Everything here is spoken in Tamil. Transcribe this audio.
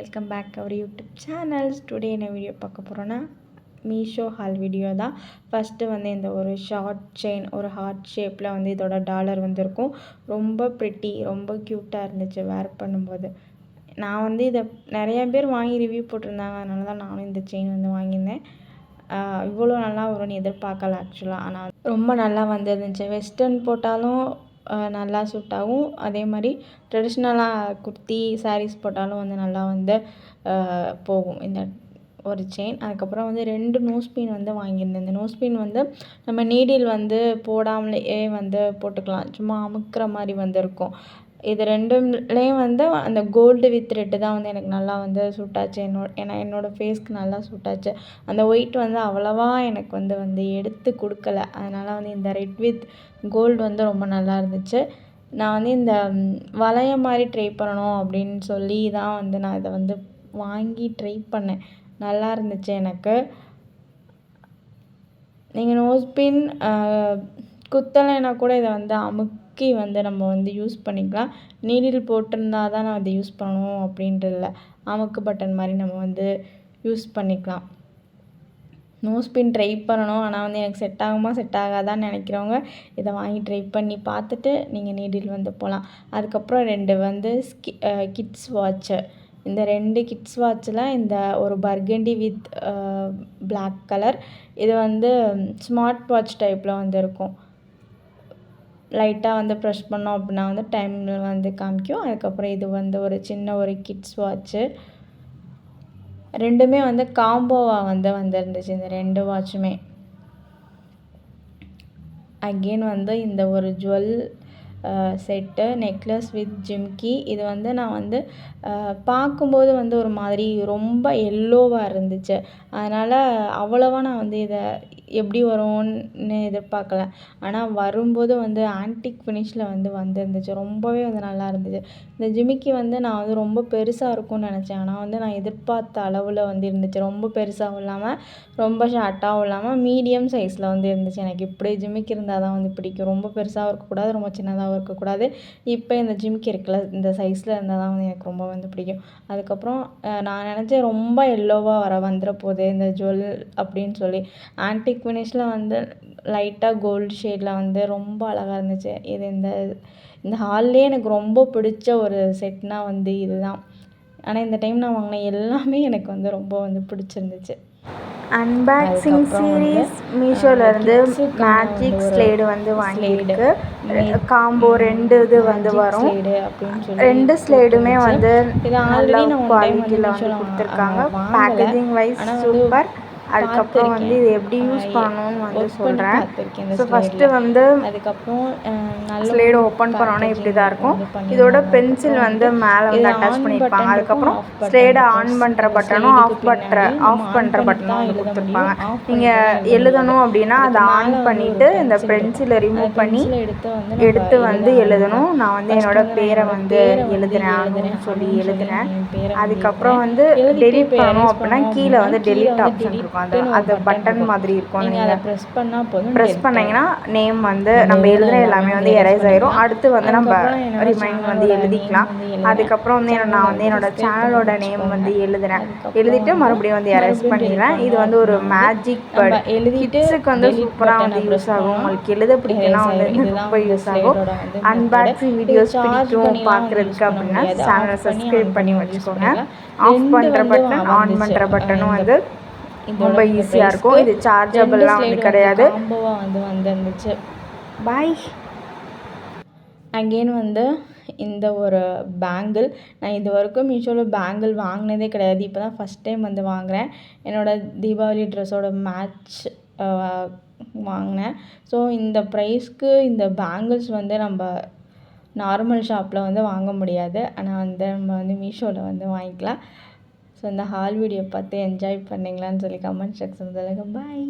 Welcome back our YouTube channels today என்ன வீடியோ பார்க்க போகிறோன்னா மீஷோ ஹால் வீடியோ தான். ஃபஸ்ட்டு வந்து இந்த ஒரு ஷார்ட் செயின் ஒரு ஹார்ட் ஷேப்பில் வந்து இதோட டாலர் வந்திருக்கும். ரொம்ப ப்ரிட்டி ரொம்ப க்யூட்டாக இருந்துச்சு வேர் பண்ணும்போது. நான் வந்து இதை நிறைய பேர் வாங்கி ரிவ்யூ போட்டிருந்தாங்க. அதனால தான் நானும் இந்த செயின் வந்து வாங்கியிருந்தேன். இவ்வளோ நல்லா வரும்னு எதிர்பார்க்கல ஆக்சுவலாக ஆனால் ரொம்ப நல்லா வந்துருந்துச்சு. வெஸ்டர்ன் போட்டாலும் நல்லா சூட் ஆகும். அதே மாதிரி ட்ரெடிஷ்னலாக குர்த்தி சாரீஸ் போட்டாலும் வந்து நல்லா வந்து போகும். இந்த ஒரு செயின் அதுக்கப்புறம் வந்து ரெண்டு நோஸ்பின் வந்து வாங்கியிருந்தேன். இந்த நோஸ்பின் வந்து நம்ம நீடில் வந்து போடாமலேயே வந்து போட்டுக்கலாம். சும்மா அமுக்கிற மாதிரி வந்து இருக்கும். இது ரெண்டுலேயும் வந்து அந்த கோல்டு வித் ரெட்டு தான் வந்து எனக்கு நல்லா வந்து சூட் ஆச்சு. என்னோட ஏன்னா என்னோடய ஃபேஸ்க்கு நல்லா சூட் ஆச்சு. அந்த ஒயிட் வந்து அவ்வளவா எனக்கு வந்து வந்து எடுத்து கொடுக்கல. அதனால் வந்து இந்த ரெட் வித் கோல்டு வந்து ரொம்ப நல்லா இருந்துச்சு. நான் வந்து இந்த வளையம் மாதிரி ட்ரை பண்ணணும் அப்படின்னு சொல்லி தான் வந்து நான் இதை வந்து வாங்கி ட்ரை பண்ணேன். நல்லா இருந்துச்சு எனக்கு. நீங்கள் நோஸ் பின் குத்தலைன்னா கூட இதை வந்து அமுக்கி வந்து நம்ம வந்து யூஸ் பண்ணிக்கலாம். நீடில் போட்டிருந்தா தான் நான் அதை யூஸ் பண்ணணும் அப்படின்றதில்ல இல்லை அமுக்கு பட்டன் மாதிரி நம்ம வந்து யூஸ் பண்ணிக்கலாம். நோஸ் பின் ட்ரை பண்ணணும். ஆனால் வந்து எனக்கு செட் ஆகுமா செட் ஆகாதான்னு நினைக்கிறவங்க இதை வாங்கி ட்ரை பண்ணி பார்த்துட்டு நீங்கள் நீடில் வந்து போகலாம் அதுக்கப்புறம் ரெண்டு வந்து ஸ்கி கிட்ஸ் வாட்சு இந்த ரெண்டு கிட்ஸ் வாட்சில் இந்த ஒரு பர்கண்டி வித் பிளாக் கலர் இது வந்து ஸ்மார்ட் வாட்ச் டைப்பில் வந்து இருக்கும். லைட்டாக வந்து ப்ரெஷ் பண்ணோம் அப்படின்னா வந்து டைம் வந்து காமிக்கும். அதுக்கப்புறம் இது வந்து ஒரு சின்ன ஒரு கிட்ஸ் வாட்ச்சு ரெண்டுமே வந்து காம்போவாக வந்து வந்துருந்துச்சு. இந்த ரெண்டு வாட்சுமே அகெயின் வந்து இந்த ஒரு jewel set necklace with jhumki இது வந்து நான் வந்து பார்க்கும்போது வந்து ஒரு மாதிரி ரொம்ப எல்லோவாக இருந்துச்சு. அதனால் அவ்வளோவா நான் வந்து இதை எப்படி வரும்னு எதிர்பார்க்கல. ஆனால் வரும்போது வந்து ஆன்டிக் ஃபினிஷில் வந்து வந்துருந்துச்சு. ரொம்பவே வந்து நல்லா இருந்துச்சு. இந்த ஜிமிக்கி வந்து நான் வந்து ரொம்ப பெருசாக இருக்கும்னு நினச்சேன். ஆனால் வந்து நான் எதிர்பார்த்த அளவில் வந்து இருந்துச்சு. ரொம்ப பெருசாகவும் இல்லாமல் ரொம்ப ஷார்ட்டாகவும் இல்லாமல் மீடியம் சைஸில் வந்து இருந்துச்சு. எனக்கு இப்படி ஜிமிக்கி இருந்தால் தான் வந்து பிடிக்கும். ரொம்ப பெருசாகவும் இருக்கக்கூடாது ரொம்ப சின்னதாகவும் இருக்கக்கூடாது. இப்போ இந்த ஜிமிக்கி இருக்குல்ல இந்த சைஸில் இருந்தால் தான் வந்து எனக்கு ரொம்ப வந்து பிடிக்கும். அதுக்கப்புறம் நான் நினச்சேன் ரொம்ப எல்லோவாக வர வந்துட போகுது. இந்த ஜுவல் அப்படின்னு சொல்லி. ஆன்டிக் ஃபினிஷில் வந்து லைட்டாக கோல்டு ஷேடில் வந்து ரொம்ப அழகாக இருந்துச்சு. இது இந்த இந்த ஹால்லேயே எனக்கு ரொம்ப பிடிச்ச ஒரு செட்னால் வந்து இதுதான். ஆனால் இந்த டைம் நான் வாங்கின எல்லாமே எனக்கு வந்து ரொம்ப வந்து பிடிச்சிருந்துச்சு. அன்பாக்சிங் சீரீஸ் மீஷோலேருந்து மேஜிக் ஸ்லேடு வந்து வாங்கியிருக்கு. காம்போ ரெண்டு இது வந்து வரும். ரெண்டு ஸ்லேடுமே வந்து நல்ல குவாலிட்டியில் வந்து கொடுத்துருக்காங்க. பேக்கேஜிங் வைஸ் சூப்பர் அதுக்கப்புறம் வந்து இது எப்படி யூஸ் பண்ணணும்னு வந்து சொல்கிறேன் ஸோ ஃபஸ்ட்டு வந்து அதுக்கப்புறம் ஸ்லேடு ஓப்பன் பண்ணோன்னா இப்படி தான் இருக்கும். இதோட பென்சில் வந்து மேலே வந்து அட்டாச் பண்ணியிருப்பாங்க. அதுக்கப்புறம் ஸ்லேடை ஆன் பண்ணுற பட்டனும் ஆஃப் பண்ணுற ஆஃப் பண்ணுற பட்டனும் வந்து கொடுத்துருப்பாங்க. நீங்கள் எழுதணும் அப்படின்னா அதை ஆன் பண்ணிவிட்டு இந்த பென்சிலை ரிமூவ் பண்ணி எடுத்து வந்து எழுதணும். நான் வந்து என்னோட பேரை வந்து எழுதுறேன் அப்படின்னு சொல்லி எழுதுறேன். அதுக்கப்புறம் வந்து டெலிட் பண்ணணும் அப்படின்னா கீழே வந்து டெலிட் ஆப்ஷன் இருக்கும். அந்த அந்த பட்டன் மாதிரி இருக்கும் நீங்கள் ப்ரெஸ் பண்ணால் போதும். ப்ரெஸ் பண்ணிங்கன்னா நேம் வந்து நம்ம எழுதுகிற எல்லாமே வந்து எரேஸ் ஆயிரும். அடுத்து வந்து நம்ம ரிமைண்ட் வந்து எழுதிக்கலாம். அதுக்கப்புறம் வந்து நான் வந்து என்னோட சேனலோட நேம் வந்து எழுதுறேன். எழுதிட்டு மறுபடியும் வந்து எரேஸ் பண்ணிடுறேன். இது வந்து ஒரு மேஜிக் பேர்ட் கிட்ஸுக்கு வந்து சூப்பராக வந்து யூஸ் ஆகும். உங்களுக்கு எழுத பிடிக்குன்னா வந்து ரொம்ப யூஸ் ஆகும். அன்பாக்சிங் வீடியோஸ் பிடிக்கும் பார்க்குறதுக்கு அப்படின்னா சேனலை சப்ஸ்கிரைப் பண்ணி வச்சுக்கோங்க. ஆஃப் பண்ணுற பட்டன் ஆன் பண்ணுற பட்டனும் வந்து ரொம்ப ஈஸியாக இருக்கும். இது சார்ஜபிள்லாம் வந்து கிடையாது. காம்போவாக வந்து வந்துருந்துச்சு. பாய் அகெயின் வந்து இந்த ஒரு பேங்கிள் நான் இது வரைக்கும் மீஷோவில் பேங்கிள் வாங்கினதே கிடையாது. இப்போ தான் ஃபஸ்ட் டைம் வந்து வாங்குகிறேன் என்னோடய தீபாவளி ட்ரெஸ்ஸோட மேட்ச் வாங்கினேன். ஸோ இந்த ப்ரைஸ்க்கு இந்த பேங்கிள்ஸ் வந்து நம்ம நார்மல் ஷாப்பில் வந்து வாங்க முடியாது. ஆனால் வந்து நம்ம வந்து மீஷோவில் வந்து வாங்கிக்கலாம். ஸோ இந்த ஹால் வீடியோ பார்த்து என்ஜாய் பண்ணிங்களான்னு சொல்லி கமெண்ட் செக்ஷன் சொல்லுங்கள் பாய்